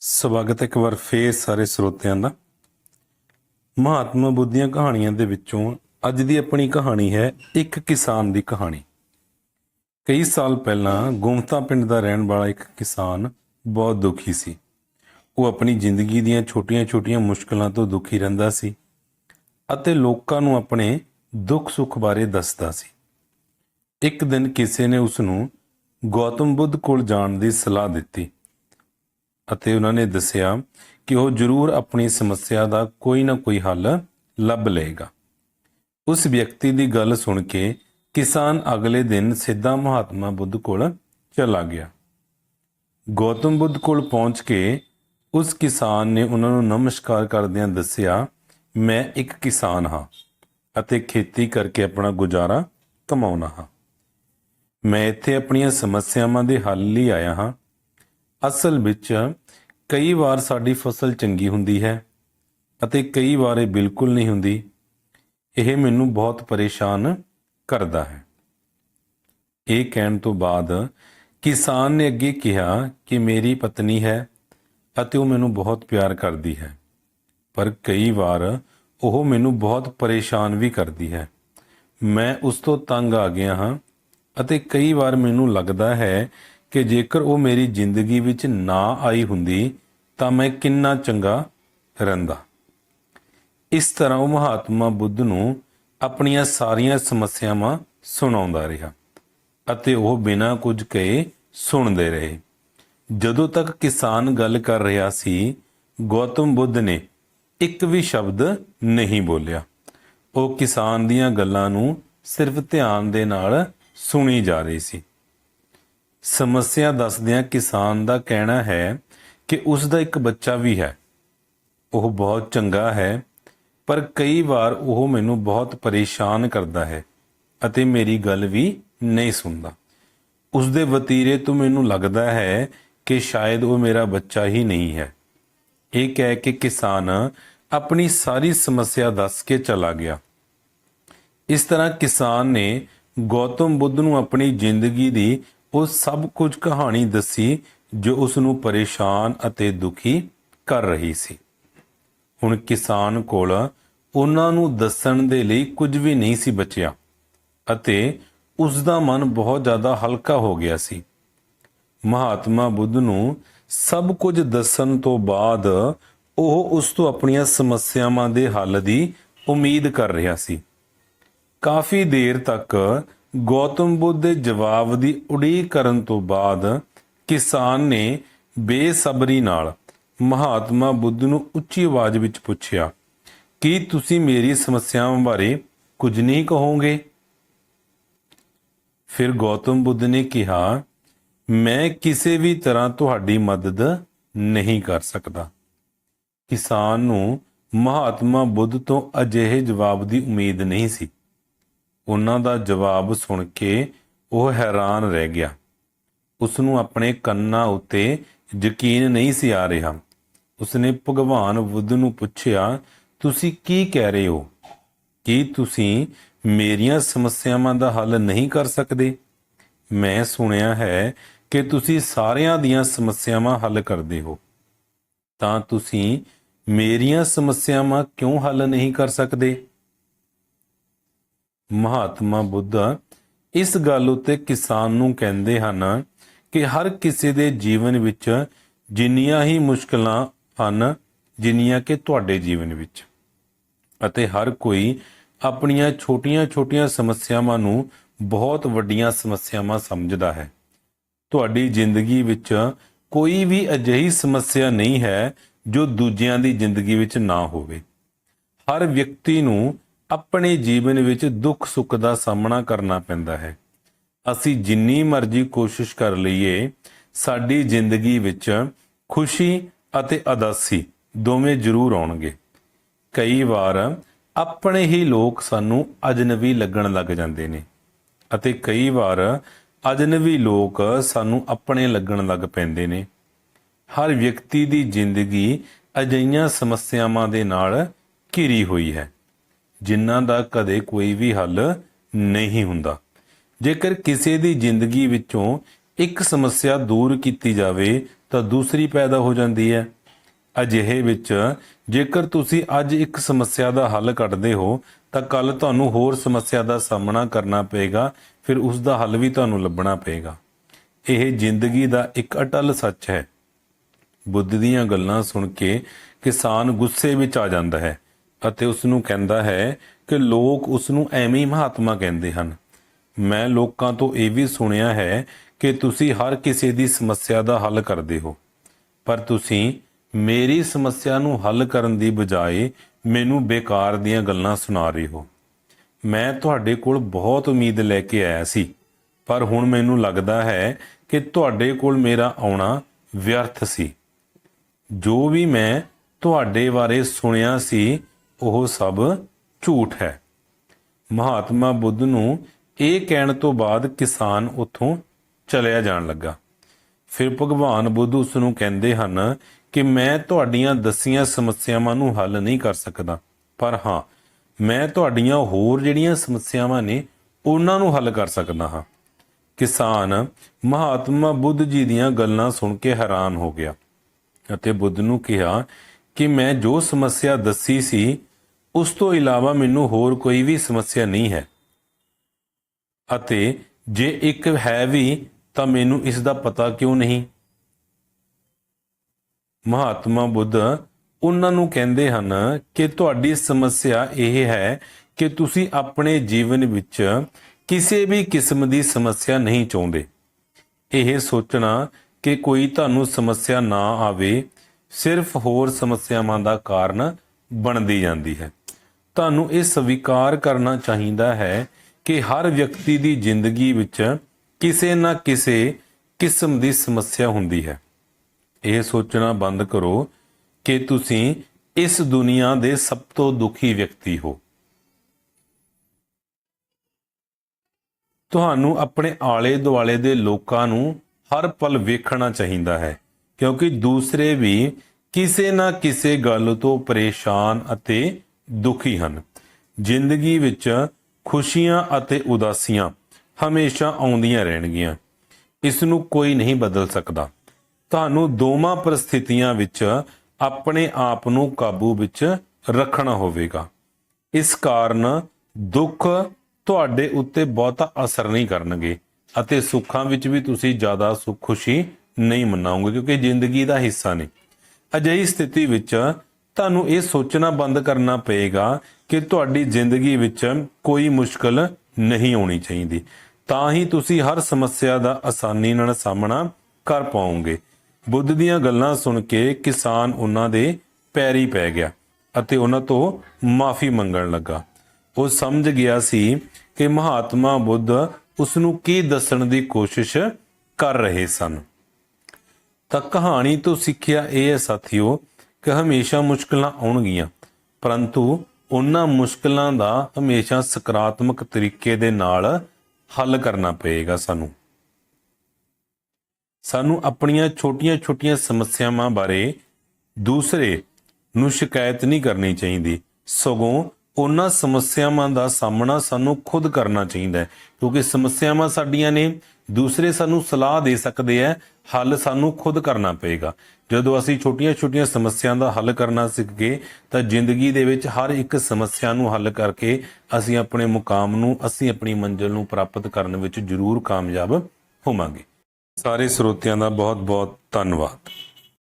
ਸਵਾਗਤ ਹੈ ਇੱਕ ਵਾਰ ਫੇਰ ਸਾਰੇ ਸਰੋਤਿਆਂ ਦਾ। ਮਹਾਤਮਾ ਬੁੱਧੀਆਂ ਕਹਾਣੀਆਂ ਦੇ ਵਿੱਚੋਂ ਅੱਜ ਦੀ ਆਪਣੀ ਕਹਾਣੀ ਹੈ ਇੱਕ ਕਿਸਾਨ ਦੀ ਕਹਾਣੀ। ਕਈ ਸਾਲ ਪਹਿਲਾਂ ਗੁਮਤਾ ਪਿੰਡ ਦਾ ਰਹਿਣ ਵਾਲਾ ਇੱਕ ਕਿਸਾਨ ਬਹੁਤ ਦੁਖੀ ਸੀ। ਉਹ ਆਪਣੀ ਜ਼ਿੰਦਗੀ ਦੀਆਂ ਛੋਟੀਆਂ-ਛੋਟੀਆਂ ਮੁਸ਼ਕਲਾਂ ਤੋਂ ਦੁਖੀ ਰਹਿੰਦਾ ਸੀ ਅਤੇ ਲੋਕਾਂ ਨੂੰ ਆਪਣੇ ਦੁੱਖ ਸੁੱਖ ਬਾਰੇ ਦੱਸਦਾ ਸੀ। ਇੱਕ ਦਿਨ ਕਿਸੇ ਨੇ ਉਸ ਨੂੰ ਗੌਤਮ ਬੁੱਧ ਕੋਲ ਜਾਣ ਦੀ ਸਲਾਹ ਦਿੱਤੀ। ਅਤੇ ਉਹਨਾਂ ਨੇ ਦੱਸਿਆ ਕਿ ਉਹ ਜ਼ਰੂਰ ਆਪਣੀ ਸਮੱਸਿਆ ਦਾ ਕੋਈ ਨਾ ਕੋਈ ਹੱਲ ਲੱਭ ਲਏਗਾ। ਉਸ ਵਿਅਕਤੀ ਦੀ ਗੱਲ ਸੁਣ ਕੇ ਕਿਸਾਨ ਅਗਲੇ ਦਿਨ ਸਿੱਧਾ ਮਹਾਤਮਾ ਬੁੱਧ ਕੋਲ ਚਲਾ ਗਿਆ। ਗੌਤਮ ਬੁੱਧ ਕੋਲ ਪਹੁੰਚ ਕੇ ਉਸ ਕਿਸਾਨ ਨੇ ਉਹਨਾਂ ਨੂੰ ਨਮਸਕਾਰ ਕਰਦਿਆਂ ਦੱਸਿਆ, ਮੈਂ ਇੱਕ ਕਿਸਾਨ ਹਾਂ ਅਤੇ ਖੇਤੀ ਕਰਕੇ ਆਪਣਾ ਗੁਜ਼ਾਰਾ ਕਮਾਉਣਾ ਹਾਂ। ਮੈਂ ਇੱਥੇ ਆਪਣੀਆਂ ਸਮੱਸਿਆਵਾਂ ਦੇ ਹੱਲ ਲਈ ਆਇਆ ਹਾਂ ਅਸਲ ਵਿੱਚ ਕਈ ਵਾਰ ਸਾਡੀ ਫਸਲ ਚੰਗੀ ਹੁੰਦੀ ਹੈ ਅਤੇ ਕਈ ਵਾਰ ਇਹ ਬਿਲਕੁਲ ਨਹੀਂ ਹੁੰਦੀ। ਇਹ ਮੈਨੂੰ ਬਹੁਤ ਪਰੇਸ਼ਾਨ ਕਰਦਾ ਹੈ। ਇਹ ਕਹਿਣ ਤੋਂ ਬਾਅਦ ਕਿਸਾਨ ਨੇ ਅੱਗੇ ਕਿਹਾ ਕਿ ਮੇਰੀ ਪਤਨੀ ਹੈ ਅਤੇ ਉਹ ਮੈਨੂੰ ਬਹੁਤ ਪਿਆਰ ਕਰਦੀ ਹੈ। ਪਰ ਕਈ ਵਾਰ ਉਹ ਮੈਨੂੰ ਬਹੁਤ ਪਰੇਸ਼ਾਨ ਵੀ ਕਰਦੀ ਹੈ। ਮੈਂ ਉਸ ਤੋਂ ਤੰਗ ਆ ਗਿਆ ਹਾਂ ਅਤੇ ਕਈ ਵਾਰ ਮੈਨੂੰ ਲੱਗਦਾ ਹੈ ਕਿ ਜੇਕਰ ਉਹ ਮੇਰੀ ਜ਼ਿੰਦਗੀ ਵਿੱਚ ਨਾ ਆਈ ਹੁੰਦੀ, ਤਾਂ ਮੈਂ ਕਿੰਨਾ ਚੰਗਾ ਰਹਿੰਦਾ। ਇਸ ਤਰ੍ਹਾਂ ਉਹ ਮਹਾਤਮਾ ਬੁੱਧ ਨੂੰ ਆਪਣੀਆਂ ਸਾਰੀਆਂ ਸਮੱਸਿਆਵਾਂ ਸੁਣਾਉਂਦਾ ਰਿਹਾ ਅਤੇ ਉਹ ਬਿਨਾਂ ਕੁਝ ਕਹੇ ਸੁਣਦੇ ਰਹੇ। ਜਦੋਂ ਤੱਕ ਕਿਸਾਨ ਗੱਲ ਕਰ ਰਿਹਾ ਸੀ, ਗੌਤਮ ਬੁੱਧ ਨੇ ਇੱਕ ਵੀ ਸ਼ਬਦ ਨਹੀਂ ਬੋਲਿਆ। ਉਹ ਕਿਸਾਨ ਦੀਆਂ ਗੱਲਾਂ ਨੂੰ ਸਿਰਫ ਧਿਆਨ ਦੇ ਨਾਲ ਸੁਣੀ ਜਾ ਰਹੀ ਸੀ। ਸਮੱਸਿਆ ਦੱਸਦਿਆਂ ਕਿਸਾਨ ਦਾ ਕਹਿਣਾ ਹੈ ਕਿ ਉਸ ਦਾ ਇੱਕ ਬੱਚਾ ਵੀ ਹੈ। ਉਹ ਬਹੁਤ ਚੰਗਾ ਹੈ, ਪਰ ਕਈ ਵਾਰ ਉਹ ਮੈਨੂੰ ਬਹੁਤ ਪਰੇਸ਼ਾਨ ਕਰਦਾ ਹੈ ਅਤੇ ਮੇਰੀ ਗੱਲ ਵੀ ਨਹੀਂ ਸੁਣਦਾ। ਉਸ ਦੇ ਵਤੀਰੇ ਤੋਂ ਮੈਨੂੰ ਲੱਗਦਾ ਹੈ ਕਿ ਸ਼ਾਇਦ ਉਹ ਮੇਰਾ ਬੱਚਾ ਹੀ ਨਹੀਂ ਹੈ। ਇਹ ਕਹਿ ਕੇ ਕਿਸਾਨ ਆਪਣੀ ਸਾਰੀ ਸਮੱਸਿਆ ਦੱਸ ਕੇ ਚਲਾ ਗਿਆ। ਇਸ ਤਰ੍ਹਾਂ ਕਿਸਾਨ ਨੇ ਗੌਤਮ ਬੁੱਧ ਨੂੰ ਆਪਣੀ ਜ਼ਿੰਦਗੀ ਦੀ ਉਹ ਸਭ ਕੁਝ ਕਹਾਣੀ ਦੱਸੀ ਜੋ ਉਸ ਨੂੰ ਪਰੇਸ਼ਾਨ ਅਤੇ ਦੁਖੀ ਕਰ ਰਹੀ ਸੀ। ਹੁਣ ਕਿਸਾਨ ਕੋਲ ਉਹਨਾਂ ਨੂੰ ਦੱਸਣ ਦੇ ਲਈ ਕੁਝ ਵੀ ਨਹੀਂ ਸੀ ਬਚਿਆ ਅਤੇ ਉਸ ਦਾ ਮਨ ਬਹੁਤ ਜ਼ਿਆਦਾ ਹਲਕਾ ਹੋ ਗਿਆ ਸੀ। ਮਹਾਤਮਾ ਬੁੱਧ ਨੂੰ ਸਭ ਕੁਝ ਦੱਸਣ ਤੋਂ ਬਾਅਦ ਉਹ ਉਸ ਤੋਂ ਆਪਣੀਆਂ ਸਮੱਸਿਆਵਾਂ ਦੇ ਹੱਲ ਦੀ ਉਮੀਦ ਕਰ ਰਿਹਾ ਸੀ। ਕਾਫੀ ਦੇਰ ਤੱਕ ਗੌਤਮ ਬੁੱਧ ਦੇ ਜਵਾਬ ਦੀ ਉਡੀਕ ਕਰਨ ਤੋਂ ਬਾਅਦ ਕਿਸਾਨ ਨੇ ਬੇਸਬਰੀ ਨਾਲ ਮਹਾਤਮਾ ਬੁੱਧ ਨੂੰ ਉੱਚੀ ਆਵਾਜ਼ ਵਿੱਚ ਪੁੱਛਿਆ, ਕੀ ਤੁਸੀਂ ਮੇਰੀ ਸਮੱਸਿਆਵਾਂ ਬਾਰੇ ਕੁਝ ਨਹੀਂ ਕਹੋਗੇ? ਫਿਰ ਗੌਤਮ ਬੁੱਧ ਨੇ ਕਿਹਾ, ਮੈਂ ਕਿਸੇ ਵੀ ਤਰ੍ਹਾਂ ਤੁਹਾਡੀ ਮਦਦ ਨਹੀਂ ਕਰ ਸਕਦਾ। ਕਿਸਾਨ ਨੂੰ ਮਹਾਤਮਾ ਬੁੱਧ ਤੋਂ ਅਜਿਹੇ ਜਵਾਬ ਦੀ ਉਮੀਦ ਨਹੀਂ ਸੀ। ਉਹਨਾਂ ਦਾ ਜਵਾਬ ਸੁਣ ਕੇ ਉਹ ਹੈਰਾਨ ਰਹਿ ਗਿਆ। ਉਸ ਨੂੰ ਆਪਣੇ ਕੰਨਾਂ ਉੱਤੇ ਯਕੀਨ ਨਹੀਂ ਸੀ ਆ ਰਿਹਾ। ਉਸਨੇ ਭਗਵਾਨ ਬੁੱਧ ਨੂੰ ਪੁੱਛਿਆ, ਤੁਸੀਂ ਕੀ ਕਹਿ ਰਹੇ ਹੋ? ਕੀ ਤੁਸੀਂ ਮੇਰੀਆਂ ਸਮੱਸਿਆਵਾਂ ਦਾ ਹੱਲ ਨਹੀਂ ਕਰ ਸਕਦੇ? ਮੈਂ ਸੁਣਿਆ ਹੈ ਕਿ ਤੁਸੀਂ ਸਾਰਿਆਂ ਦੀਆਂ ਸਮੱਸਿਆਵਾਂ ਹੱਲ ਕਰਦੇ ਹੋ। ਤਾਂ ਤੁਸੀਂ ਮੇਰੀਆਂ ਸਮੱਸਿਆਵਾਂ ਕਿਉਂ ਹੱਲ ਨਹੀਂ ਕਰ ਸਕਦੇ? ਮਹਾਤਮਾ ਬੁੱਧ ਇਸ ਗੱਲ ਉਤੇ ਕਿਸਾਨ ਨੂੰ ਕਹਿੰਦੇ ਹਨ ਕਿ ਹਰ ਕਿਸੇ ਦੇ ਜੀਵਨ ਵਿੱਚ ਜਿੰਨੀਆਂ ਹੀ ਮੁਸ਼ਕਲਾਂ ਹਨ, ਜਿੰਨੀਆਂ ਕਿ ਤੁਹਾਡੇ ਜੀਵਨ ਵਿੱਚ। ਅਤੇ ਹਰ ਕੋਈ ਆਪਣੀਆਂ ਛੋਟੀਆਂ-ਛੋਟੀਆਂ ਸਮੱਸਿਆਵਾਂ ਨੂੰ ਬਹੁਤ ਵੱਡੀਆਂ ਸਮੱਸਿਆਵਾਂ ਸਮਝਦਾ ਹੈ। ਤੁਹਾਡੀ ਜ਼ਿੰਦਗੀ ਵਿੱਚ ਕੋਈ ਵੀ ਅਜਿਹੀ ਸਮੱਸਿਆ ਨਹੀਂ ਹੈ ਜੋ ਦੂਜਿਆਂ ਦੀ ਜ਼ਿੰਦਗੀ ਵਿੱਚ ਨਾ ਹੋਵੇ। ਹਰ ਵਿਅਕਤੀ ਨੂੰ ਆਪਣੇ ਜੀਵਨ ਵਿੱਚ ਦੁੱਖ ਸੁੱਖ ਦਾ ਸਾਹਮਣਾ ਕਰਨਾ ਪੈਂਦਾ ਹੈ। ਅਸੀਂ ਜਿੰਨੀ ਮਰਜ਼ੀ ਕੋਸ਼ਿਸ਼ ਕਰ ਲਈਏ, ਸਾਡੀ ਜ਼ਿੰਦਗੀ ਵਿੱਚ ਖੁਸ਼ੀ ਅਤੇ ਅਦਾਸੀ ਦੋਵੇਂ ਜ਼ਰੂਰ ਆਉਣਗੇ। ਕਈ ਵਾਰ ਆਪਣੇ ਹੀ ਲੋਕ ਸਾਨੂੰ ਅਜਨਬੀ ਲੱਗਣ ਲੱਗ ਜਾਂਦੇ ਨੇ ਅਤੇ ਕਈ ਵਾਰ ਅਜਨਬੀ ਲੋਕ ਸਾਨੂੰ ਆਪਣੇ ਲੱਗਣ ਲੱਗ ਪੈਂਦੇ ਨੇ। ਹਰ ਵਿਅਕਤੀ ਦੀ ਜ਼ਿੰਦਗੀ ਅਜਈਆਂ ਸਮੱਸਿਆਵਾਂ ਦੇ ਨਾਲ ਘਿਰੀ ਹੋਈ ਹੈ। ਜਿਨ੍ਹਾਂ ਦਾ ਕਦੇ ਕੋਈ ਵੀ ਹੱਲ ਨਹੀਂ ਹੁੰਦਾ। ਜੇਕਰ ਕਿਸੇ ਦੀ ਜ਼ਿੰਦਗੀ ਵਿੱਚੋਂ ਇੱਕ ਸਮੱਸਿਆ ਦੂਰ ਕੀਤੀ ਜਾਵੇ, ਤਾਂ ਦੂਸਰੀ ਪੈਦਾ ਹੋ ਜਾਂਦੀ ਹੈ। ਅਜਿਹੇ ਵਿੱਚ ਜੇਕਰ ਤੁਸੀਂ ਅੱਜ ਇੱਕ ਸਮੱਸਿਆ ਦਾ ਹੱਲ ਕੱਢਦੇ ਹੋ, ਤਾਂ ਕੱਲ ਤੁਹਾਨੂੰ ਹੋਰ ਸਮੱਸਿਆ ਦਾ ਸਾਹਮਣਾ ਕਰਨਾ ਪਏਗਾ, ਫਿਰ ਉਸ ਦਾ ਹੱਲ ਵੀ ਤੁਹਾਨੂੰ ਲੱਭਣਾ ਪਏਗਾ। ਇਹ ਜ਼ਿੰਦਗੀ ਦਾ ਇੱਕ ਅਟਲ ਸੱਚ ਹੈ। ਬੁੱਧ ਦੀਆਂ ਗੱਲਾਂ ਸੁਣ ਕੇ ਕਿਸਾਨ ਗੁੱਸੇ ਵਿੱਚ ਆ ਜਾਂਦਾ ਹੈ। ਅਤੇ ਉਸ ਨੂੰ ਕਹਿੰਦਾ ਹੈ ਕਿ ਲੋਕ ਉਸ ਨੂੰ ਐਵੇਂ ਹੀ ਮਹਾਤਮਾ ਕਹਿੰਦੇ ਹਨ। ਮੈਂ ਲੋਕਾਂ ਤੋਂ ਇਹ ਵੀ ਸੁਣਿਆ ਹੈ ਕਿ ਤੁਸੀਂ ਹਰ ਕਿਸੇ ਦੀ ਸਮੱਸਿਆ ਦਾ ਹੱਲ ਕਰਦੇ ਹੋ। ਪਰ ਤੁਸੀਂ ਮੇਰੀ ਸਮੱਸਿਆ ਨੂੰ ਹੱਲ ਕਰਨ ਦੀ ਬਜਾਏ ਮੈਨੂੰ ਬੇਕਾਰ ਦੀਆਂ ਗੱਲਾਂ ਸੁਣਾ ਰਹੇ ਹੋ। ਮੈਂ ਤੁਹਾਡੇ ਕੋਲ ਬਹੁਤ ਉਮੀਦ ਲੈ ਕੇ ਆਇਆ ਸੀ, ਪਰ ਹੁਣ ਮੈਨੂੰ ਲੱਗਦਾ ਹੈ ਕਿ ਤੁਹਾਡੇ ਕੋਲ ਮੇਰਾ ਆਉਣਾ ਵਿਅਰਥ ਸੀ। ਜੋ ਵੀ ਮੈਂ ਤੁਹਾਡੇ ਬਾਰੇ ਸੁਣਿਆ ਸੀ ਉਹ ਸਭ ਝੂਠ ਹੈ। ਮਹਾਤਮਾ ਬੁੱਧ ਨੂੰ ਇਹ ਕਹਿਣ ਤੋਂ ਬਾਅਦ ਕਿਸਾਨ ਉੱਥੋਂ ਚਲਿਆ ਜਾਣ ਲੱਗਾ। ਫਿਰ ਭਗਵਾਨ ਬੁੱਧ ਉਸ ਨੂੰ ਕਹਿੰਦੇ ਹਨ ਕਿ ਮੈਂ ਤੁਹਾਡੀਆਂ ਦਸੀਆਂ ਸਮੱਸਿਆਵਾਂ ਨੂੰ ਹੱਲ ਨਹੀਂ ਕਰ ਸਕਦਾ। ਪਰ ਹਾਂ, ਮੈਂ ਤੁਹਾਡੀਆਂ ਹੋਰ ਜਿਹੜੀਆਂ ਸਮੱਸਿਆਵਾਂ ਨੇ ਉਹਨਾਂ ਨੂੰ ਹੱਲ ਕਰ ਸਕਦਾ ਹਾਂ। ਕਿਸਾਨ, ਮਹਾਤਮਾ ਬੁੱਧ ਜੀ ਦੀਆਂ ਗੱਲਾਂ ਸੁਣ ਕੇ ਹੈਰਾਨ ਹੋ ਗਿਆ ਅਤੇ ਬੁੱਧ ਨੂੰ ਕਿਹਾ ਕਿ ਮੈਂ ਜੋ ਸਮੱਸਿਆ ਦੱਸੀ ਸੀ ਉਸ ਤੋਂ ਇਲਾਵਾ ਮੈਨੂੰ ਹੋਰ ਕੋਈ ਵੀ ਸਮੱਸਿਆ ਨਹੀਂ ਹੈ। ਅਤੇ ਜੇ ਇੱਕ ਹੈ ਵੀ, ਤਾਂ ਮੈਨੂੰ ਇਸ ਦਾ ਪਤਾ ਕਿਉਂ ਨਹੀਂ? ਮਹਾਤਮਾ ਬੁੱਧ ਉਹਨਾਂ ਨੂੰ ਕਹਿੰਦੇ ਹਨ ਕਿ ਤੁਹਾਡੀ ਸਮੱਸਿਆ ਇਹ ਹੈ ਕਿ ਤੁਸੀਂ ਆਪਣੇ ਜੀਵਨ ਵਿੱਚ ਕਿਸੇ ਵੀ ਕਿਸਮ ਦੀ ਸਮੱਸਿਆ ਨਹੀਂ ਚਾਹੁੰਦੇ। ਇਹ ਸੋਚਣਾ ਕਿ ਕੋਈ ਤੁਹਾਨੂੰ ਸਮੱਸਿਆ ਨਾ ਆਵੇ, ਸਿਰਫ ਹੋਰ ਸਮੱਸਿਆਵਾਂ ਦਾ ਕਾਰਨ ਬਣਦੀ ਜਾਂਦੀ ਹੈ। ਤੁਹਾਨੂੰ ਇਹ ਸਵੀਕਾਰ ਕਰਨਾ ਚਾਹੀਦਾ ਹੈ ਕਿ ਹਰ ਵਿਅਕਤੀ ਦੀ ਜ਼ਿੰਦਗੀ ਵਿੱਚ ਕਿਸੇ ਨਾ ਕਿਸੇ ਕਿਸਮ ਦੀ ਸਮੱਸਿਆ ਹੁੰਦੀ ਹੈ। ਇਹ ਸੋਚਣਾ ਬੰਦ ਕਰੋ ਕਿ ਤੁਸੀਂ ਇਸ ਦੁਨੀਆ ਦੇ ਸਭ ਤੋਂ ਦੁਖੀ ਵਿਅਕਤੀ ਹੋ। ਤੁਹਾਨੂੰ ਆਪਣੇ ਆਲੇ ਦੁਆਲੇ ਦੇ ਲੋਕਾਂ ਨੂੰ ਹਰ ਪਲ ਵੇਖਣਾ ਚਾਹੀਦਾ ਹੈ, ਕਿਉਂਕਿ ਦੂਸਰੇ ਵੀ ਕਿਸੇ ਨਾ ਕਿਸੇ ਗੱਲ ਤੋਂ ਪਰੇਸ਼ਾਨ ਅਤੇ ਦੁਖੀ ਹਨ। ਜ਼ਿੰਦਗੀ ਵਿੱਚ ਖੁਸ਼ੀਆਂ ਅਤੇ ਉਦਾਸੀਆਂ ਹਮੇਸ਼ਾ ਆਉਂਦੀਆਂ ਰਹਿਣਗੀਆਂ। ਇਸ ਨੂੰ ਕੋਈ ਨਹੀਂ ਬਦਲ ਸਕਦਾ। ਤੁਹਾਨੂੰ ਦੋਵਾਂ ਪਰਿਸਥਿਤੀਆਂ ਵਿੱਚ ਆਪਣੇ ਆਪ ਨੂੰ ਕਾਬੂ ਵਿੱਚ ਰੱਖਣਾ ਹੋਵੇਗਾ। ਇਸ ਕਾਰਨ ਦੁੱਖ ਤੁਹਾਡੇ ਉੱਤੇ ਬਹੁਤਾ ਅਸਰ ਨਹੀਂ ਕਰਨਗੇ ਅਤੇ ਸੁੱਖਾਂ ਵਿੱਚ ਵੀ ਤੁਸੀਂ ਜ਼ਿਆਦਾ ਸੁੱਖ ਖੁਸ਼ੀ ਨਹੀਂ ਮਨਾਓਗੇ ਕਿਉਂਕਿ ਜ਼ਿੰਦਗੀ ਦਾ ਹਿੱਸਾ ਨੇ। ਅਜਿਹੀ ਸਥਿਤੀ ਵਿੱਚ ਤੁਹਾਨੂੰ ਇਹ ਸੋਚਣਾ ਬੰਦ ਕਰਨਾ ਪਏਗਾ ਕਿ ਤੁਹਾਡੀ ਜ਼ਿੰਦਗੀ ਵਿੱਚ ਕੋਈ ਮੁਸ਼ਕਲ ਨਹੀਂ ਆਉਣੀ ਚਾਹੀਦੀ। ਤਾਂ ਹੀ ਤੁਸੀਂ ਹਰ ਸਮੱਸਿਆ ਦਾ ਆਸਾਨੀ ਨਾਲ ਸਾਹਮਣਾ ਕਰ ਪਾਓਗੇ। ਬੁੱਧ ਦੀਆਂ ਗੱਲਾਂ ਸੁਣ ਕੇ ਕਿਸਾਨ ਉਹਨਾਂ ਦੇ ਪੈਰੀ ਪੈ ਗਿਆ ਅਤੇ ਉਹਨਾਂ ਤੋਂ ਮਾਫੀ ਮੰਗਣ ਲੱਗਾ। ਉਹ ਸਮਝ ਗਿਆ ਸੀ ਕਿ ਮਹਾਤਮਾ ਬੁੱਧ ਉਸ ਨੂੰ ਕੀ ਦੱਸਣ ਦੀ ਕੋਸ਼ਿਸ਼ ਕਰ ਰਹੇ ਸਨ। ਤਾਂ ਕਹਾਣੀ ਤੋਂ ਸਿੱਖਿਆ ਇਹ ਹੈ ਸਾਥੀਓ ਕਿ ਹਮੇਸ਼ਾ ਮੁਸ਼ਕਲਾਂ ਆਉਣਗੀਆਂ। ਪਰੰਤੂ ਉਹਨਾਂ ਮੁਸ਼ਕਲਾਂ ਦਾ ਹਮੇਸ਼ਾ ਸਕਾਰਾਤਮਕ ਤਰੀਕੇ ਦੇ ਨਾਲ ਹੱਲ ਕਰਨਾ ਪਏਗਾ ਸਾਨੂੰ। ਸਾਨੂੰ ਆਪਣੀਆਂ ਛੋਟੀਆਂ-ਛੋਟੀਆਂ ਸਮੱਸਿਆਵਾਂ ਬਾਰੇ ਦੂਸਰੇ ਨੂੰ ਸ਼ਿਕਾਇਤ ਨਹੀਂ ਕਰਨੀ ਚਾਹੀਦੀ। ਸਗੋਂ ਉਹਨਾਂ ਸਮੱਸਿਆਵਾਂ ਦਾ ਸਾਹਮਣਾ ਸਾਨੂੰ ਖੁਦ ਕਰਨਾ ਚਾਹੀਦਾ ਹੈ, ਕਿਉਂਕਿ ਸਮੱਸਿਆਵਾਂ ਸਾਡੀਆਂ ਨੇ, ਦੂਸਰੇ ਸਾਨੂੰ ਸਲਾਹ ਦੇ ਸਕਦੇ ਆ ਹੱਲ ਸਾਨੂੰ ਖੁਦ ਕਰਨਾ ਪਏਗਾ। ਜਦੋਂ ਅਸੀਂ ਛੋਟੀਆਂ-ਛੋਟੀਆਂ ਸਮੱਸਿਆਵਾਂ ਦਾ ਹੱਲ ਕਰਨਾ ਸਿੱਖ ਗਏ, ਤਾਂ ਜ਼ਿੰਦਗੀ ਦੇ ਵਿੱਚ ਹਰ ਇੱਕ ਸਮੱਸਿਆ ਨੂੰ ਹੱਲ ਕਰਕੇ ਅਸੀਂ ਆਪਣੇ ਮੁਕਾਮ ਨੂੰ, ਅਸੀਂ ਆਪਣੀ ਮੰਜ਼ਿਲ ਨੂੰ ਪ੍ਰਾਪਤ ਕਰਨ ਵਿੱਚ ਜ਼ਰੂਰ ਕਾਮਯਾਬ ਹੋਵਾਂਗੇ। ਸਾਰੇ ਸਰੋਤਿਆਂ ਦਾ ਬਹੁਤ-ਬਹੁਤ ਧੰਨਵਾਦ।